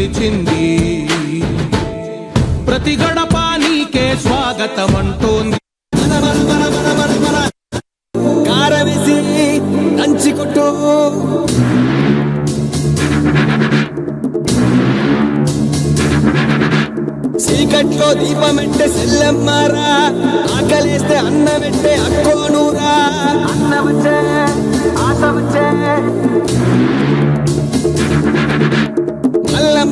వచ్చింది ప్రతి గడప నీకే స్వాగతం అంటోంది కారవేసి దంచి కొట్టు. చీకట్లో దీపమెట్టే సెల్లమ్మారా ఆకలేస్తే అన్నమెట్టే అక్కోనూరా. అన్నవచ్చే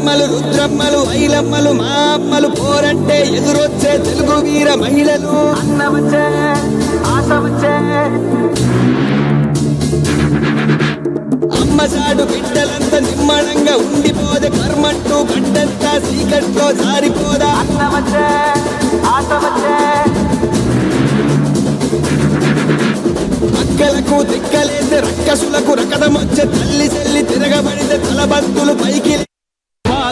మల్లమ్మలు రుద్రమ్మలు ఐలమ్మలు మా అమ్మలు పోరంటే ఎదురొచ్చే తెలుగు వీర మహిళలు. అన్నవచ్చే ఆశ వచ్చే. అమ్మ చాడు బిడ్డలంతా నిమ్మడంగా ఉండిపోదే కర్మంటూ గడ్డంతా చీకట్లో జారిపోదా? అన్నవచ్చే ఆశ వచ్చే. అక్కలకు దిక్కలేసే రక్కసులకు రకదమొచ్చే తల్లి చెల్లి తిరగబడితే తలబంతులు పైకి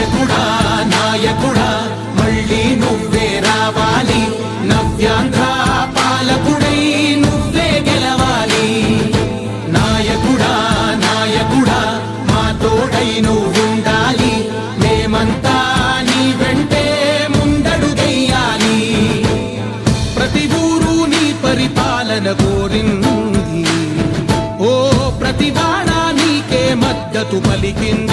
నాయకుడా నాయకుడా మళ్ళీ నువ్వే రావాలి. నవ్యాంధ్ర పాలకుడై నువ్వే గెలవాలి. నాయకుడా నాయకుడా మా తోడై నువ్వుండాలి. మేమంతా నీ వెంటే ముందడుగయ్యాలి ప్రతి ఊరు నీ పరిపాలన కోరింది. ఓ ప్రతి బాణా నీకే మద్దతు పలికింది.